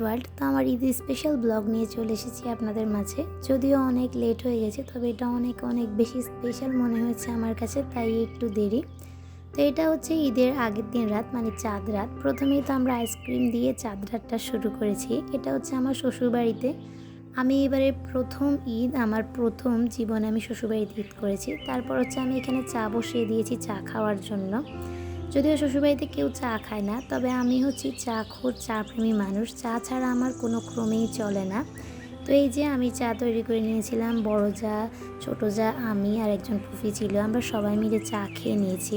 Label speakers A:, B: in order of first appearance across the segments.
A: World তো আমার Eid special blog নিয়ে চলে এসেছি আপনাদের মাঝে। যদিও অনেক লেট হয়ে গেছে, তবে এটা অনেক অনেক বেশি স্পেশাল মনে হয়েছে আমার কাছে, তাই একটু দেরি। তো এটা হচ্ছে ঈদের আগের দিন রাত মানে চাঁদ রাত। প্রথমেই তো আমরা আইসক্রিম দিয়ে চাঁদ রাতটা শুরু করেছি। এটা হচ্ছে আমার শ্বশুরবাড়িতে। আমি এবারে প্রথম ঈদ, আমার প্রথম জীবনে আমি শ্বশুরবাড়িতে ঈদ করেছি। তারপর হচ্ছে আমি এখানে চা বসিয়ে দিয়েছি, চা খাওয়ার জন্য। যদিও শ্বশুরবাড়িতে কেউ চা খায় না, তবে আমি হচ্ছি চা খোর চা প্রেমী মানুষ। চা ছাড়া আমার কোনো ক্রমেই চলে না। তো এই যে আমি চা তৈরি করে নিয়েছিলাম, বড় যা, ছোটো যা, আমি আর একজন পুফি ছিল, আমরা সবাই মিলে চা খেয়ে নিয়েছি।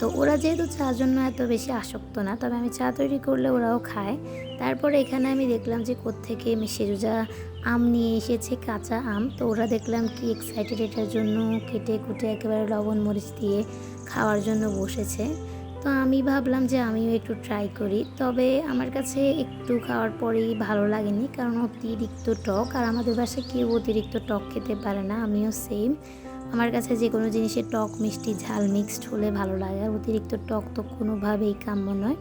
A: তো ওরা যেহেতু চার জন্য এত বেশি আসক্ত না, তবে আমি চা তৈরি করলে ওরাও খায়। তারপর এখানে আমি দেখলাম যে কোত্থেকে সেজুজা আম নিয়ে এসেছে, কাঁচা আম। তো ওরা দেখলাম কি এক্সাইটেড এটার জন্য কেটে কুটে একেবারে লবণ মরিচ দিয়ে খাওয়ার জন্য বসেছে। তো আমি ভাবলাম যে আমিও একটু ট্রাই করি। তবে আমার কাছে একটু খাওয়ার পরেই ভালো লাগেনি, কারণ অতিরিক্ত টক আর আমাদের বাসায় কেউ অতিরিক্ত টক খেতে পারে না, আমিও সেম আমার কাছে যে কোনো জিনিসের টক, মিষ্টি, ঝাল মিক্সড হলে ভালো লাগে, আর অতিরিক্ত টক তো কোনোভাবেই কাম্য নয়।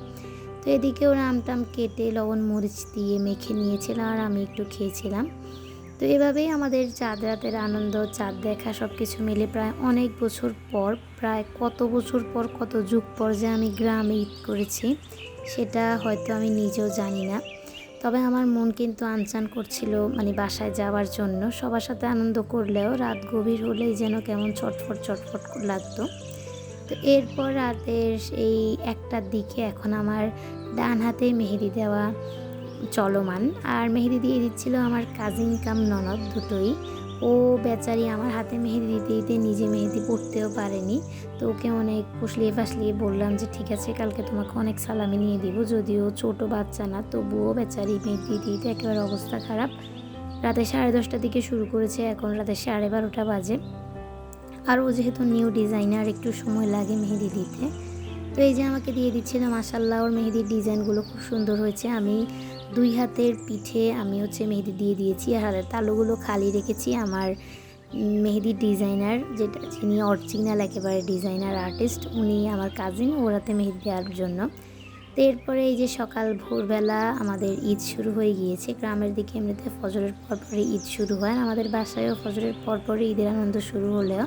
A: তো এদিকে ওরা আমটাম কেটে লবণ মরিচ দিয়ে মেখে নিয়েছিলাম আর আমি একটু খেয়েছিলাম। তো এভাবেই আমাদের চাঁদ রাতের আনন্দ, চাঁদ দেখা সব কিছু মিলে প্রায় অনেক বছর পর, প্রায় কত বছর পর, কত যুগ পর যে আমি গ্রামে ঈদ করেছি, সেটা হয়তো আমি নিজেও জানি না। তবে আমার মন কিন্তু আনচান করছিল মানে বাসায় যাওয়ার জন্য। সবার সাথে আনন্দ করলেও রাত গভীর হলেই যেন কেমন ছটফট ছটফট লাগতো। তো এরপর রাতের এই একটার দিকে এখন আমার ডান হাতে মেহেদি দেওয়া চলমান। আর মেহেদি দিয়ে দিচ্ছিল আমার কাজিন কাম ননদ দুটোই। ও বেচারি আমার হাতে মেহেদি দিতে দিতে নিজে মেহেদি পড়তেও পারেনি। তো ওকে অনেক ফুসলিয়ে ফাসলিয়ে বললাম যে, ঠিক আছে, কালকে তোমাকে অনেক সালামি নিয়ে দিব। যদিও ছোট বাচ্চা না, তবুও বেচারি মেহেদি দিতে দিতে একেবারে অবস্থা খারাপ। রাতে সাড়ে দশটার দিকে শুরু করেছে, এখন রাতে সাড়ে বারোটা বাজে। আর ও যেহেতু নিউ ডিজাইনার একটু সময় লাগে মেহেদি দিতে। তো এই যে আমাকে দিয়ে দিচ্ছিল মাসাল্লাহ ওর মেহেদির ডিজাইনগুলো খুব সুন্দর হয়েছে। আমি দুই হাতের পিঠে আমি হচ্ছে মেহেদি দিয়ে দিয়েছি আর হাতের তালুগুলো খালি রেখেছি আমার মেহেদির ডিজাইনার, যেটা যিনি অরিজিনাল একেবারে ডিজাইনার আর্টিস্ট, উনি আমার কাজিন ওরাতে মেহেদি দেওয়ার জন্য। তো এরপরে এই যে সকাল ভোরবেলা আমাদের ঈদ শুরু হয়ে গিয়েছে, গ্রামের দিকে এমনিতে ফজরের পরপরে ঈদ শুরু হয়। আমাদের বাসায়ও ফজরের পরপরে ঈদের আনন্দ শুরু হলেও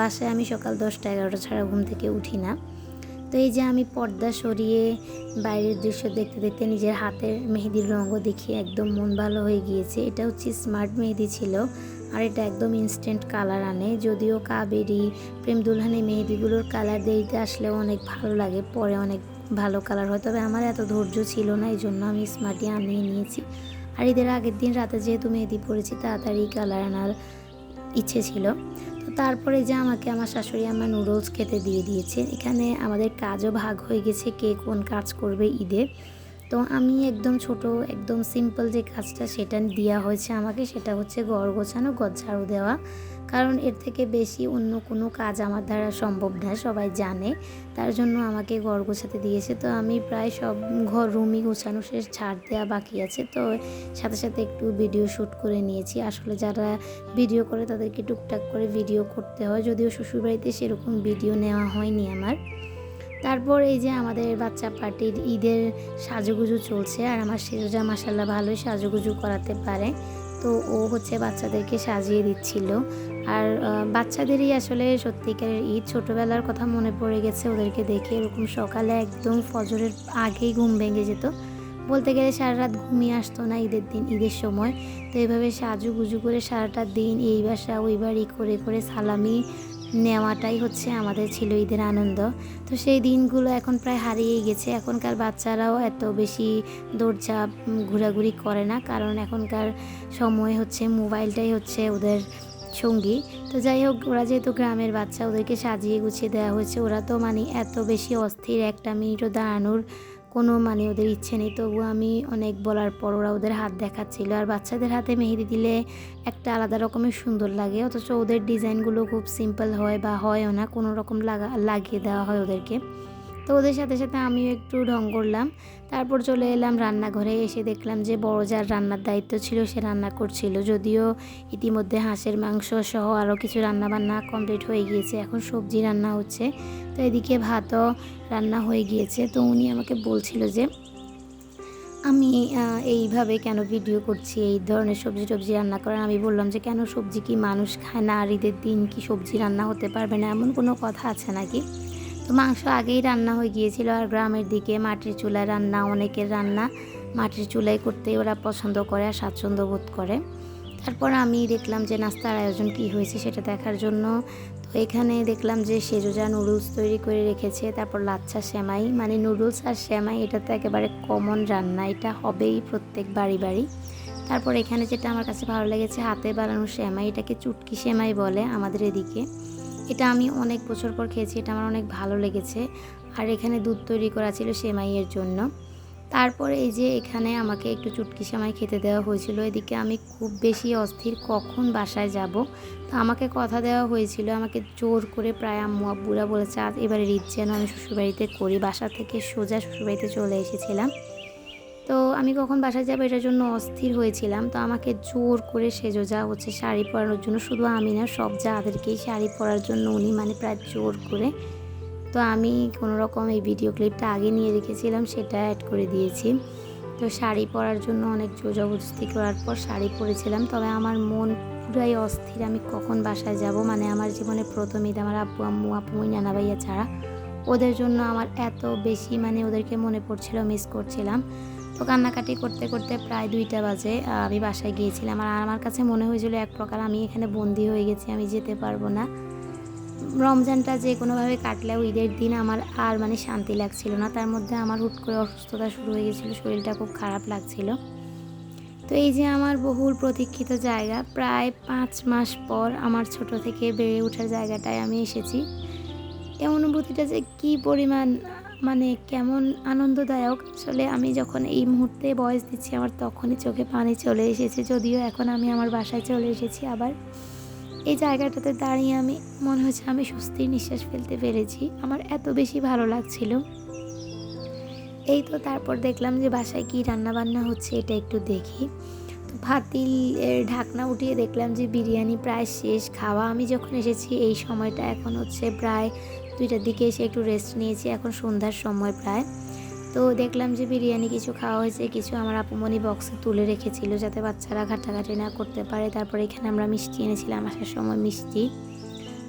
A: বাসায় আমি সকাল দশটা এগারোটা ছাড়া ঘুম থেকে উঠি না। তো এই যে আমি পর্দা সরিয়ে বাইরের দৃশ্য দেখতে দেখতে নিজের হাতের মেহেদির রঙও দেখিয়ে একদম মন ভালো হয়ে গিয়েছে। এটা হচ্ছে স্মার্ট মেহেদি ছিল আর এটা একদম ইনস্ট্যান্ট কালার আনে। যদিও কাবেরি প্রেম দুলহানি মেহেদিগুলোর কালার দেরিতে আসলেও অনেক ভালো লাগে, পরে অনেক ভালো কালার হয়। তবে আমার এত ধৈর্য ছিল না, এই জন্য আমি স্মার্টই আনিয়ে নিয়েছি। আর এদের আগের দিন রাতে যেহেতু মেহেদি পড়েছি তাড়াতাড়ি কালার আনার ইচ্ছে ছিল। তারপরে যে আমাকে আমার শাশুড়ি আমার নুডলস খেতে দিয়ে দিয়েছে। এখানে আমাদের কাজও ভাগ হয়ে গেছে কে কোন কাজ করবে ঈদে। তো আমি একদম ছোট, একদম সিম্পল যে কাজটা সেটা দেওয়া হয়েছে আমাকে, সেটা হচ্ছে গড় গোছানো গদ ঝাড়ু দেওয়া। কারণ এর থেকে বেশি অন্য কোনো কাজ আমার দ্বারা সম্ভব না, সবাই জানে। তার জন্য আমাকে ঘর গোছাতে দিয়েছে। তো আমি প্রায় সব ঘর রুমই গোছানো শেষ, ছাড় দেওয়া বাকি আছে। তো সাথে সাথে একটু ভিডিও শ্যুট করে নিয়েছি। আসলে যারা ভিডিও করে তাদেরকে টুকটাক করে ভিডিও করতে হয়। যদিও শ্বশুরবাড়িতে সেরকম ভিডিও নেওয়া হয়নি আমার। তারপর এই যে আমাদের বাচ্চা পার্টির ঈদের সাজুগুজু চলছে। আর আমার সেজা মাসাল্লাহ ভালোই সাজুগুজু করাতে পারে। তো ও হচ্ছে বাচ্চাদেরকে সাজিয়ে দিচ্ছিল। আর বাচ্চাদেরই আসলে সত্যিকারের ঈদ ছোটোবেলার কথা মনে পড়ে গেছে ওদেরকে দেখে। এরকম সকালে একদম ফজরের আগেই ঘুম ভেঙে যেত। বলতে গেলে সারা রাত ঘুমিয়ে আসতো না ঈদের দিন, ঈদের সময়। তো এইভাবে সাজু গুজু করে সারাটা দিন এই বাসা ওই ই করে করে সালামি নেওয়াটাই হচ্ছে আমাদের ছিল ঈদের আনন্দ। তো সেই দিনগুলো এখন প্রায় হারিয়েই গেছে। এখনকার বাচ্চারাও এত বেশি দৌড়ঝাঁপ ঘোরাঘুরি করে না। কারণ এখনকার সময় হচ্ছে মোবাইলটাই হচ্ছে ওদের সঙ্গী। তো যাই হোক, ওরা যেহেতু গ্রামের বাচ্চা, ওদেরকে সাজিয়ে গুছিয়ে দেওয়া হয়েছে, ওরা তো মানে এত বেশি অস্থির একটা মিনিটও দাঁড়ানোর কোনো মানে ওদের ইচ্ছে নেই তবু আমি অনেক বলার পর ওরা ওদের হাত দেখাচ্ছিল। আর বাচ্চাদের হাতে মেহেদি দিলে একটা আলাদা রকমের সুন্দর লাগে, অথচ ওদের ডিজাইনগুলো খুব সিম্পল হয় বা হয়ও না, কোনো রকম লাগা, লাগিয়ে দেওয়া হয় ওদেরকে। তো ওদের সাথে সাথে আমিও একটু ঢং করলাম। তারপর চলে এলাম রান্নাঘরে, এসে দেখলাম যে বড় যার রান্নার দায়িত্ব ছিল সে রান্না করছিল। যদিও ইতিমধ্যে হাঁসের মাংস সহ আরও কিছু রান্না বান্না কমপ্লিট হয়ে গিয়েছে, এখন সবজি রান্না হচ্ছে। তো এদিকে ভাতও রান্না হয়ে গিয়েছে। তো উনি আমাকে বলছিল যে, আমি এইভাবে কেন ভিডিও করছি? এই ধরনের সবজি টবজি রান্না করেন? আমি বললাম যে, কেন সবজি কি মানুষ খায় না? আর ঈদের দিন কি সবজি রান্না হতে পারবে না? এমন কোনো কথা আছে নাকি? তো মাংস আগেই রান্না হয়ে গিয়েছিল আর গ্রামের দিকে মাটির চুলায় রান্না, অনেকের রান্না মাটির চুলায় করতে ওরা পছন্দ করে আর স্বাচ্ছন্দ্য বোধ করে। তারপর আমি দেখলাম যে নাস্তার আয়োজন কি হয়েছে সেটা দেখার জন্য। তো এখানে দেখলাম যে সেজোজা নুডলস তৈরি করে রেখেছে, তারপর লাচ্ছা সেমাই মানে নুডলস আর সেমাই এটা তো একেবারে কমন রান্না, এটা হবেই প্রত্যেক বাড়ি বাড়ি। তারপর এখানে যেটা আমার কাছে ভালো লেগেছে, হাতে বানানো সেমাই, এটাকে চুটকি সেমাই বলে আমাদের এদিকে। এটা আমি অনেক বছর পর খেয়েছি, এটা আমার অনেক ভালো লেগেছে। আর এখানে দুধ তৈরি করা ছিল সেমাইয়ের জন্য। তারপরে এই যে এখানে আমাকে একটু চুটকি সেমাই খেতে দেওয়া হয়েছিল, এদিকে আমি খুব বেশি অস্থির কখন বাসায় যাব। তো আমাকে কথা দেওয়া হয়েছিল, আমাকে জোর করে প্রায় আম্মু আব্বুরা বলেছে, আজ এবারে ঈদ যেন আমি শ্বশুরবাড়িতে করি। বাসা থেকে সোজা শ্বশুরবাড়িতে চলে এসেছিলাম। তো আমি কখন বাসায় যাব এটার জন্য অস্থির হয়েছিলাম। তো আমাকে জোর করে সেজো, যা হচ্ছে শাড়ি পরানোর জন্য। শুধু আমি না, সব যাদেরকেই শাড়ি পরার জন্য উনি মানে প্রায় জোর করে। তো আমি কোনো রকম এই ভিডিও ক্লিপটা আগে নিয়ে রেখেছিলাম, সেটা অ্যাড করে দিয়েছি। তো শাড়ি পরার জন্য অনেক জোর জবরদস্তি করার পর শাড়ি পরেছিলাম। তবে আমার মন পুরাই অস্থির, আমি কখন বাসায় যাব? মানে আমার জীবনে প্রথম আমার আব্বু, আম্মু, আপু নানা ভাইয়া ছাড়া। ওদের জন্য আমার এত বেশি মানে ওদেরকে মনে পড়ছিল মিস করছিলাম। তো কান্নাকাটি করতে করতে প্রায় দুইটা বাজে আমি বাসায় গিয়েছিলাম। আর আমার কাছে মনে হয়েছিল এক প্রকার আমি এখানে বন্দি হয়ে গেছি, আমি যেতে পারব না। রমজানটা যে কোনোভাবে কাটলেও ঈদের দিন আমার আর মানে শান্তি লাগছিল না। তার মধ্যে আমার হুট করে অসুস্থতা শুরু হয়ে গেছিল, শরীরটা খুব খারাপ লাগছিল। তো এই যে আমার বহুল প্রতীক্ষিত জায়গা, প্রায় পাঁচ মাস পর আমার ছোট থেকে বেড়ে ওঠার জায়গাটায় আমি এসেছি। এই অনুভূতিটা যে কী পরিমাণ মানে কেমন আনন্দদায়ক। আসলে আমি যখন এই মুহূর্তে বয়স দিচ্ছি, আমার তখনই চোখে পানি চলে এসেছে। যদিও এখন আমি আমার বাসায় চলে এসেছি আবার। এই জায়গাটাতে দাঁড়িয়ে আমি, মনে হচ্ছে আমি স্বস্তির নিঃশ্বাস ফেলতে পেরেছি। আমার এত বেশি ভালো লাগছিল। এই তো তারপর দেখলাম যে বাসায় কি রান্না বান্না হচ্ছে, এটা একটু দেখি। ভাতিল ঢাকনা উঠিয়ে দেখলাম যে বিরিয়ানি প্রায় শেষ। খাওয়া আমি যখন এসেছি, এই সময়টা এখন হচ্ছে প্রায় দুইটার দিকে এসে একটু রেস্ট নিয়েছি, এখন সন্ধ্যার সময় প্রায়। তো দেখলাম যে বিরিয়ানি কিছু খাওয়া হয়েছে, কিছু আমার আপুমনি বক্সে তুলে রেখেছিল যাতে বাচ্চারা ঘাটাঘাটি না করতে পারে। তারপরে এখানে আমরা মিষ্টি এনেছিলাম, আসার সময় মিষ্টি।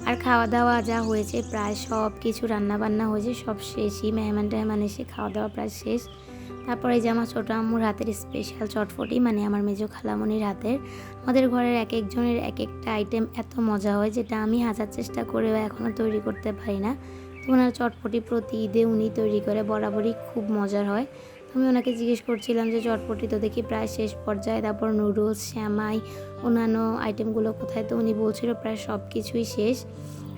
A: আর খাওয়া দাওয়া যা হয়েছে প্রায় সব কিছু রান্না বান্না হয়েছে, সব শেষই মেহমান টেহমান এসে খাওয়া দাওয়া প্রায় শেষ। তারপরে যে আমার ছোটো আম্মুর হাতের স্পেশাল চটফটি মানে আমার মেজো খালামনির হাতের। আমাদের ঘরের এক একজনের এক একটা আইটেম এত মজা হয় যেটা আমি হাজার চেষ্টা করেও এখনও তৈরি করতে পারি না। তো ওনার চটপটি প্রতি ঈদে উনি তৈরি করে, বরাবরই খুব মজার হয়। আমি ওনাকে জিজ্ঞেস করছিলাম যে, চটপটি তো দেখি প্রায় শেষ পর্যায়ে, তারপর নুডলস শ্যামাই, অন্যান্য আইটেমগুলো কোথায়? তো উনি বলছিল, প্রায় সব কিছুই শেষ।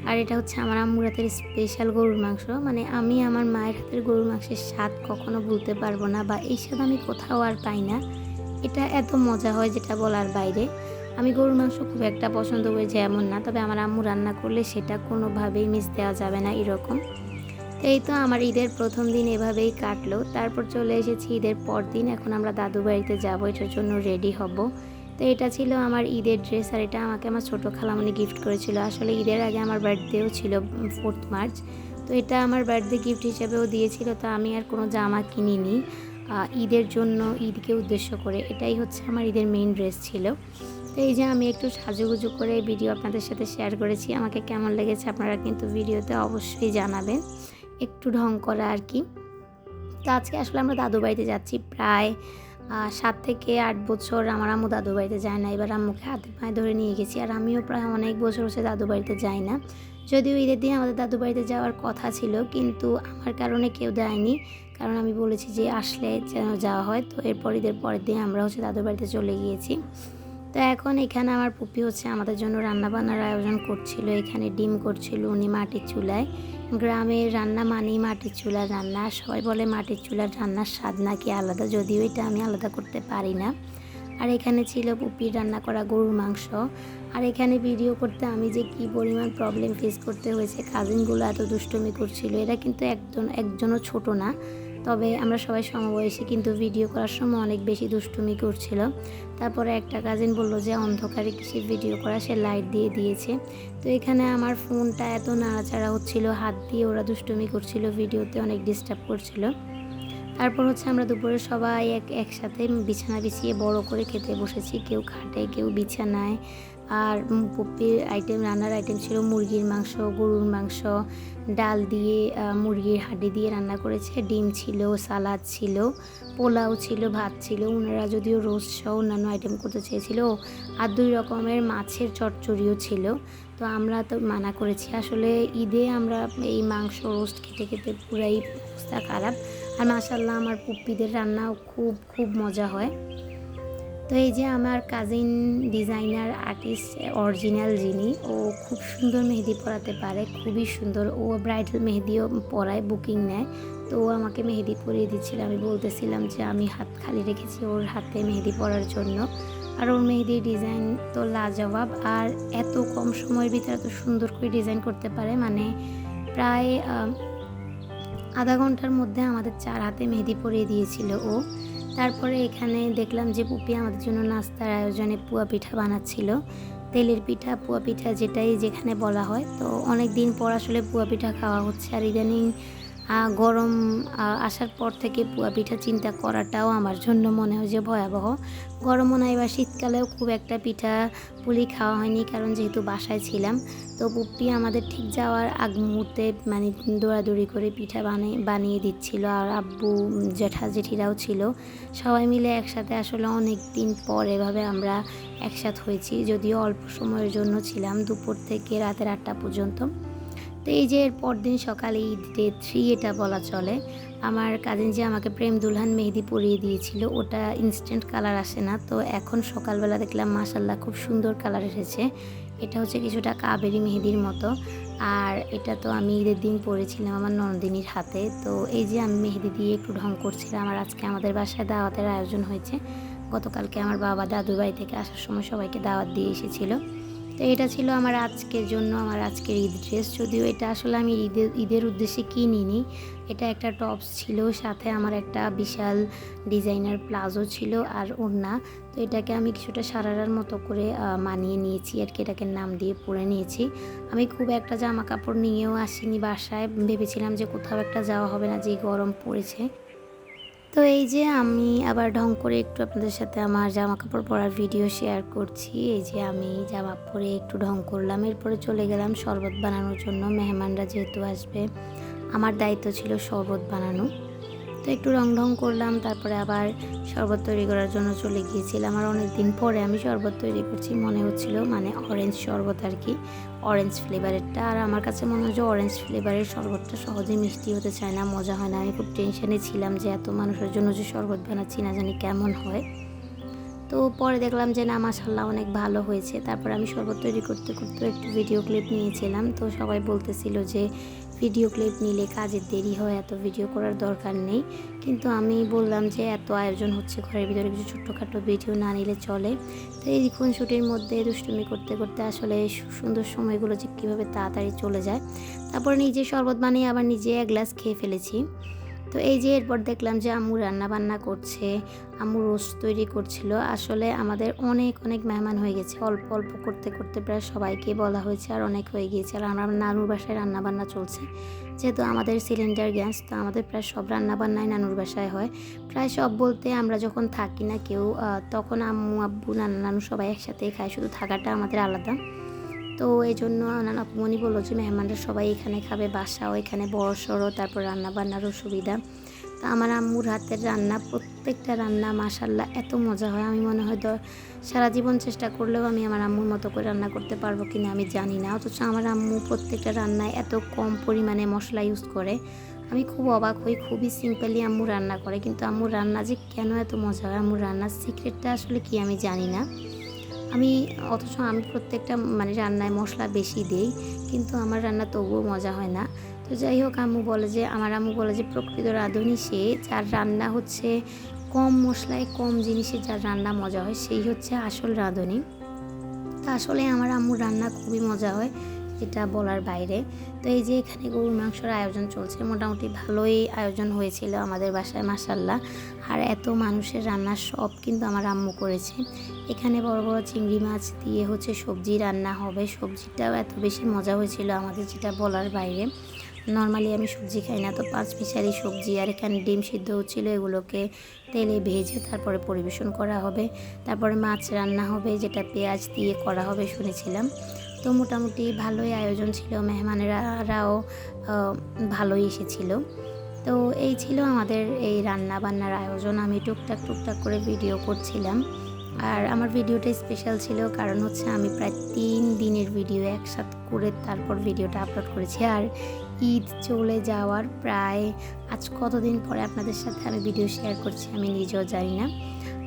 A: আর এটা হচ্ছে আমার আম্মুর হাতের স্পেশাল গরুর মাংস। মানে আমি আমার মায়ের হাতের গরুর মাংসের স্বাদ কখনো ভুলতে পারব না বা এই স্বাদ আমি কোথাও আর পাই না। এটা এত মজা হয় যেটা বলার বাইরে। আমি গরুর মাংস খুব একটা পছন্দ করি যে এমন না, তবে আমার আম্মু রান্না করলে সেটা কোনোভাবেই মিস দেওয়া যাবে না এরকম। এই তো আমার ঈদের প্রথম দিন এভাবেই কাটলো। তারপর চলে এসেছি ঈদের পর দিন এখন আমরা দাদু বাড়িতে যাব, এটার জন্য রেডি হব। তো এটা ছিল আমার ঈদের ড্রেস আর এটা আমাকে আমার ছোটো খালামণি গিফট করেছিল। আসলে ঈদের আগে আমার বার্থডেও ছিল ফোর্থ মার্চ তো এটা আমার বার্থডে গিফট হিসেবেও দিয়েছিল, তো আমি আর কোনো জামা কিনিনি। ঈদের জন্য ঈদকে উদ্দেশ্য করে। এটাই হচ্ছে আমার ঈদের মেইন ড্রেস ছিল। তো এই যে আমি একটু সাজুগুজু করে ভিডিও আপনাদের সাথে শেয়ার করেছি, আমাকে কেমন লেগেছে আপনারা কিন্তু ভিডিওতে অবশ্যই জানাবেন। একটু ঢং করা আর কি। তো আজকে আসলে আমরা দাদু বাড়িতে যাচ্ছি প্রায় সাত থেকে আট বছর আমার আম্মু দাদু বাড়িতে যায় না। এবার আম্মুকে হাতে পায়ে ধরে নিয়ে গেছি। আর আমিও প্রায় অনেক বছর হচ্ছে দাদু বাড়িতে যাই না। যদিও ঈদের দিন আমাদের দাদু বাড়িতে যাওয়ার কথা ছিল, কিন্তু আমার কারণে কেউ দেয়নি। কারণ আমি বলেছি যে আসলে যেন যাওয়া হয়। তো এরপর ঈদের পরের দিন আমরা হচ্ছে দাদু বাড়িতে চলে গিয়েছি। তো এখন এখানে আমার পুপি হচ্ছে আমাদের জন্য রান্নাবান্নার আয়োজন করছিল। এখানে ডিম করছিল, উনি মাটির চুলায়। গ্রামের রান্না মানেই মাটির চুলার রান্না। সবাই বলে মাটির চুলার রান্নার স্বাদ নাকি আলাদা? যদিও এটা আমি আলাদা করতে পারি না। আর এখানে ছিল পুপির রান্না করা গরুর মাংস। আর এখানে ভিডিও করতে আমি যে কি পরিমাণ প্রবলেম ফেস করতে হয়েছে কাজিনগুলো এত দুষ্টমি করছিল, এরা কিন্তু একজন, একজনও ছোট না। তবে আমরা সবাই সমবয়সী, কিন্তু ভিডিও করার সময় অনেক বেশি দুষ্টুমি করছিল। তারপরে একটা কাজিন বলল যে, অন্ধকারে কিছু ভিডিও করা, সে লাইট দিয়ে দিয়েছে। তো এখানে আমার ফোনটা এত নাড়াচাড়া হচ্ছিল, হাত দিয়ে ওরা দুষ্টুমি করছিল ভিডিওতে অনেক ডিস্টার্ব করছিল। তারপর হচ্ছে আমরা দুপুরে সবাই এক, একসাথে বিছানা বিছিয়ে বড় করে খেতে বসেছি। কেউ খাটে, কেউ বিছানায়। আর পপ্পির আইটেম রান্নার আইটেম ছিল মুরগির মাংস, গরুর মাংস, ডাল দিয়ে মুরগির হাড্ডি দিয়ে রান্না করেছে। ডিম ছিল, সালাদ ছিল, পোলাও ছিল, ভাত ছিল। ওনারা যদিও রোস্ট সহ অন্যান্য আইটেম করতে চেয়েছিল। আর দুই রকমের মাছের চচ্চড়িও ছিল। তো আমরা তো মানা করেছি। আসলে ঈদে আমরা এই মাংস রোস্ট খেতে খেতে পুরাই অবস্থা খারাপ। আর মাসাল্লাহ আমার পুপ্পিদের রান্নাও খুব খুব মজা হয়। তো এই যে আমার কাজিন ডিজাইনার আর্টিস্ট অরিজিনাল যিনি, ও খুব সুন্দর মেহেদি পরাতে পারে, খুবই সুন্দর। ও ব্রাইডাল মেহেদিও পরায় বুকিং নেয়। তো ও আমাকে মেহেদি পরিয়ে দিচ্ছিল। আমি বলতেছিলাম যে আমি হাত খালি রেখেছি ওর হাতে মেহেদি পরার জন্য। আর ওর মেহেদির ডিজাইন তো লাজবাব। আর এত কম সময়ের ভিতরে এত সুন্দর করে ডিজাইন করতে পারে। মানে প্রায় আধা ঘণ্টার মধ্যে আমাদের চার হাতে মেহেদি পরিয়ে দিয়েছিল ও। তারপরে এখানে দেখলাম যে পুপি আমাদের জন্য নাস্তার আয়োজনে পুয়া পিঠা বানাচ্ছিল। তেলের পিঠা, পুয়া পিঠা যেটাই যেখানে বলা হয়। তো অনেক দিন পর আসলে পুয়া পিঠা খাওয়া হচ্ছে। আর ইদানিং গরম আসার পর থেকে পুয়া পিঠা চিন্তা করাটাও আমার জন্য মনে হয় যে ভয়াবহ। গরমও নাই বা শীতকালেও খুব একটা পিঠা পুলি খাওয়া হয়নি কারণ যেহেতু বাসায় ছিলাম, তো পুপ্পি আমাদের ঠিক যাওয়ার আগ মুহূর্তে মানে দৌড়াদৌড়ি করে পিঠা বানিয়ে বানিয়ে দিচ্ছিল আর আব্বু, জেঠা, জেঠিরাও ছিল। সবাই মিলে একসাথে আসলে অনেক দিন পর এভাবে আমরা একসাথ হয়েছি, যদিও অল্প সময়ের জন্য ছিলাম দুপুর থেকে রাতের আটটা পর্যন্ত। তো এই যে এর পরদিন সকালে ঈদ ডে থ্রি এটা বলা চলে, আমার কাজিন যে আমাকে প্রেম দুলহান মেহেদি পরিয়ে দিয়েছিল, ওটা ইনস্ট্যান্ট কালার আসে না। তো এখন সকালবেলা দেখলাম মাসাল্লাহ খুব সুন্দর কালার এসেছে। এটা হচ্ছে কিছুটা কাবেরি মেহেদির মতো। আর এটা তো আমি ঈদের দিন পরেছিলাম আমার নন্দিনীর হাতে। তো এই যে আমি মেহেদি দিয়ে একটু ঢং করছিলাম, আর আজকে আমাদের বাসায় দাওয়াতের আয়োজন হয়েছে। গতকালকে আমার বাবা দাদুর বাড়ি থেকে আসার সময় সবাইকে দাওয়াত দিয়ে এসেছিল। তো এটা ছিল আমার আজকের জন্য, আমার আজকের ঈদ ড্রেস। যদিও এটা আসলে আমি ঈদের ঈদের উদ্দেশ্যে কিনিনি। এটা একটা টপস ছিল, সাথে আমার একটা বিশাল ডিজাইনার প্লাজো ছিল আর ওড়না। তো এটাকে আমি কিছুটা সারারার মতো করে মানিয়ে নিয়েছি আর কি, এটাকে নাম দিয়ে পরে নিয়েছি। আমি খুব একটা জামা কাপড় নিয়েও আসিনি বাসায়। ভেবেছিলাম যে কোথাও একটা যাওয়া হবে না, যে গরম পড়েছে। তো এই যে আমি আবার ঢং করে একটু আপনাদের সাথে আমার জামা কাপড় পরার ভিডিও শেয়ার করছি। এই যে আমি জামা পরে একটু ঢং করলাম, এরপরে চলে গেলাম শরবত বানানোর জন্য। মেহমানরা যেহেতু আসবে, আমার দায়িত্ব ছিল শরবত বানানো। একটু রং ঢং করলাম, তারপরে আবার শরবত তৈরি করার জন্য চলে গিয়েছিলাম। আর অনেক দিন পরে আমি শরবত তৈরি করছি, মনে হচ্ছিল মানে অরেঞ্জ শরবত আর কি অরেঞ্জ ফ্লেভারেরটা আর আমার কাছে মনে হয় যে অরেঞ্জ ফ্লেভারের শরবতটা সহজে মিষ্টি হতে চায় না, মজা হয় না। আমি খুব টেনশানে ছিলাম যে এত মানুষের জন্য যে শরবত বানাচ্ছি, না জানি কেমন হয়। তো পরে দেখলাম যে না মাসাল্লাহ অনেক ভালো হয়েছে। তারপর আমি শরবত তৈরি করতে করতে একটু ভিডিও ক্লিপ নিয়েছিলাম। তো সবাই বলতেছিল যে ভিডিও ক্লিপ নিলে কাজের দেরি হয়, এত ভিডিও করার দরকার নেই। কিন্তু আমি বললাম যে, এত আয়োজন হচ্ছে ঘরের ভিতরে কিছু ছোট্টখাটো ভিডিও না নিলে চলে। তো এই ছুটির মধ্যে দুষ্টুমি করতে করতে আসলে সুন্দর সময়গুলো যে কীভাবে তাড়াতাড়ি চলে যায়। তারপর নিজে শরবত বানিয়ে আবার নিজে এক গ্লাস খেয়ে ফেলেছি। তো এই যে এরপর দেখলাম যে আম্মু রান্না বান্না করছে, আম্মু রোস্ট তৈরি করছিল। আসলে আমাদের অনেক অনেক মেহমান হয়ে গেছে। অল্প অল্প করতে করতে প্রায় সবাইকে বলা হয়েছে আর অনেক হয়ে গিয়েছে। আর আমার নানুর বাসায় রান্না বান্না চলছে। যেহেতু আমাদের সিলিন্ডার গ্যাস, তো আমাদের প্রায় সব রান্না বান্নাই নানুর বাসায় হয়। প্রায় সব বলতে আমরা যখন থাকি না কেউ তখন আম্মু, আব্বু, নানা, নানু সবাই একসাথেই খায়। শুধু থাকাটা আমাদের আলাদা। তো এই জন্য নানা আপুমনি বলল যে, মেহমানরা সবাই এখানে খাবে বাসাও এখানে বড় সড়ো, তারপর রান্না বান্নারও সুবিধা। তা আমার আম্মুর হাতের রান্না, প্রত্যেকটা রান্না মাসাল্লাহ এত মজা হয়। আমি মনে হয় সারা জীবন চেষ্টা করলেও আমি আমার আম্মুর মতো করে রান্না করতে পারব কিনা আমি জানি না। অথচ আমার আম্মু প্রত্যেকটা রান্নায় এত কম পরিমাণে মশলা ইউজ করে। আমি খুব অবাক হই, খুবই সিম্পলি আম্মু রান্না করে। কিন্তু আম্মুর রান্না যে কেন এত মজা হয়, আম্মুর রান্নার সিক্রেটটা আসলে কি আমি জানি না। আমি, অথচ আমি প্রত্যেকটা মানে রান্নায় মশলা বেশি দেই, কিন্তু আমার রান্না তবুও মজা হয় না। তো যাই হোক, আম্মু বলে যে, আমার আম্মু বলে যে, প্রকৃত রাঁধুনি সে, যার রান্না হচ্ছে কম মশলায় কম জিনিসে যার রান্না মজা হয়, সেই হচ্ছে আসল রাঁধুনি। তা আসলে আমার আম্মুর রান্না খুবই মজা হয়। যেটা বলার বাইরে। তো এই যে এখানে গরুর মাংসের আয়োজন চলছে, মোটামুটি ভালোই আয়োজন হয়েছিল আমাদের বাসায় মাসাল্লাহ আর এত মানুষের রান্না সব কিন্তু আমার আম্মু করেছে। এখানে বড় বড় চিংড়ি মাছ দিয়ে হচ্ছে সবজি রান্না হবে। সবজিটাও এত বেশি মজা হয়েছিল আমাদের যেটা বলার বাইরে। নর্মালি আমি সবজি খাই না, তো পাঁচ মিশালি সবজি আর এখানে ডিম সিদ্ধ হচ্ছিল, এগুলোকে তেলে ভেজে তারপরে পরিবেশন করা হবে। তারপরে মাছ রান্না হবে, যেটা পেঁয়াজ দিয়ে করা হবে শুনেছিলাম। তো মোটামুটি ভালোই আয়োজন ছিল, মেহমানেরাও ভালোই এসেছিল। তো এই ছিল আমাদের এই রান্না বান্নার আয়োজন। আমি টুকটাক টুকটাক করে ভিডিও করছিলাম। আর আমার ভিডিওটা স্পেশাল ছিল কারণ হচ্ছে আমি প্রায় তিন দিনের ভিডিও একসাথে করে তারপর ভিডিওটা আপলোড করেছি। আর ঈদ চলে যাওয়ার প্রায় আজ কতদিন পরে আপনাদের সাথে আমি ভিডিও শেয়ার করছি আমি নিজেও জানি না।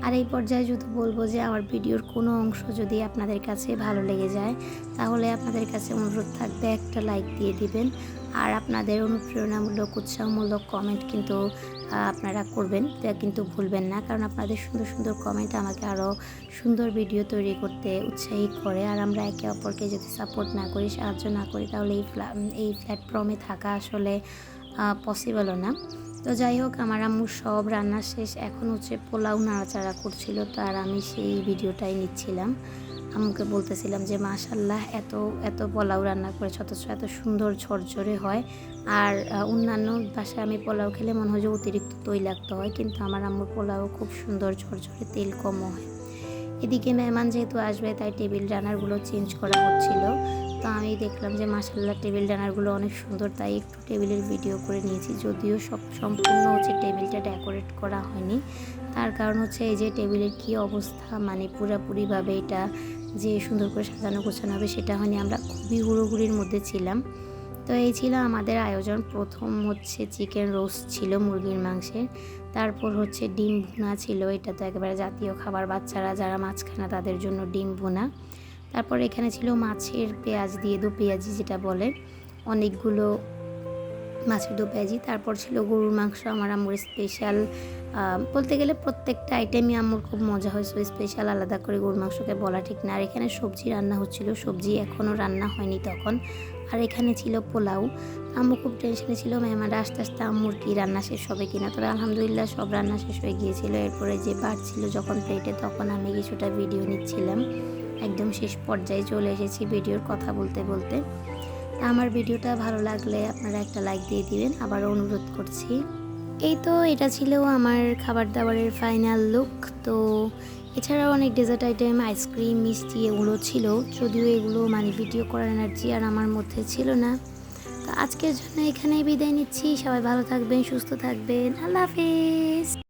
A: আর এই পর্যায়ে যদি বলব যে আমার ভিডিওর কোনো অংশ যদি আপনাদের কাছে ভালো লেগে যায়, তাহলে আপনাদের কাছে অনুরোধ থাকবে একটা লাইক দিয়ে দিবেন। আর আপনাদের অনুপ্রেরণামূলক, উৎসাহমূলক কমেন্ট কিন্তু আপনারা করবেন। তা কিন্তু ভুলবেন না, কারণ আপনাদের সুন্দর সুন্দর কমেন্ট আমাকে আরও সুন্দর ভিডিও তৈরি করতে উৎসাহী করে। আর আমরা একে অপরকে যদি সাপোর্ট না করি, সাহায্য না করি, তাহলে এই এই প্ল্যাটফর্মে থাকা আসলে পসিবলও না। তো যাই হোক, আমার আম্মুর সব রান্না শেষ। এখন হচ্ছে পোলাও নাড়াচাড়া করছিল, তো আর আমি সেই ভিডিওটাই নিচ্ছিলাম। আম্মুকে বলতেছিলাম যে মাশাল্লাহ এত এত পোলাও রান্না করেছে, অথচ এত সুন্দর ঝরঝরে হয়। আর অন্যান্য বাসায় আমি পোলাও খেলে মনে হয় যে অতিরিক্ত তৈলাক্ত হয়, কিন্তু আমার আম্মুর পোলাও খুব সুন্দর ঝরঝরে তেল কমও হয়। এদিকে মেহমান যেহেতু আসবে, তাই টেবিল রানারগুলো চেঞ্জ করা হচ্ছিল। তো আমি দেখলাম যে মাসাল্লাহ টেবিল ডানারগুলো অনেক সুন্দর, তাই একটু টেবিলের ভিডিও করে নিয়েছি। যদিও সব সম্পূর্ণ হচ্ছে টেবিলটা ডেকোরেট করা হয়নি। তার কারণ হচ্ছে এই যে টেবিলের কী অবস্থা মানে পুরাপুরিভাবে এটা যে সুন্দর করে সাজানো গোছানো হবে সেটা হয়নি, আমরা খুবই হুড়োহুড়ির মধ্যে ছিলাম। তো এই ছিল আমাদের আয়োজন। প্রথম হচ্ছে চিকেন রোস্ট ছিল মুরগির মাংসের তারপর হচ্ছে ডিম ভুনা ছিল, এটা তো একেবারে জাতীয় খাবার। বাচ্চারা যারা মাছ তাদের জন্য ডিম ভুনা। তারপর এখানে ছিল মাছের পেঁয়াজ দিয়ে দু পেঁয়াজি যেটা বলে, অনেকগুলো মাছের দু পেঁয়াজি। তারপর ছিল গরুর মাংস, আমার আম্মুর স্পেশাল বলতে গেলে প্রত্যেকটা আইটেমই আম্মুর খুব মজা হয়েছে স্পেশাল আলাদা করে গরুর মাংসকে বলা ঠিক না। আর এখানে সবজি রান্না হচ্ছিল, সবজি এখনও রান্না হয়নি তখন। আর এখানে ছিল পোলাও। আম্মু খুব টেনশনে ছিল মেহমানরা আস্তে আস্তে আম্মুর কি রান্না শেষ হবে কিনা? তবে আলহামদুলিল্লাহ সব রান্না শেষ হয়ে গিয়েছিল। এরপরে যে বাড়ছিল যখন প্লেটে তখন আমি কিছুটা ভিডিও নিচ্ছিলাম। একদম শেষ পর্যায়ে চলে এসেছি ভিডিওর কথা বলতে বলতে। তা আমার ভিডিওটা ভালো লাগলে আপনারা একটা লাইক দিয়ে দিবেন আবার অনুরোধ করছি। এই তো, এটা ছিল আমার খাবার দাবারের ফাইনাল লুক তো এছাড়াও অনেক ডেজার্ট আইটেম আইসক্রিম মিষ্টি এগুলো ছিল। যদিও এগুলো মানে ভিডিও করার এনার্জি আর আমার মধ্যে ছিল না। তো আজকের জন্য এখানেই বিদায় নিচ্ছি। সবাই ভালো থাকবেন, সুস্থ থাকবেন। আল্লাহ হাফিজ।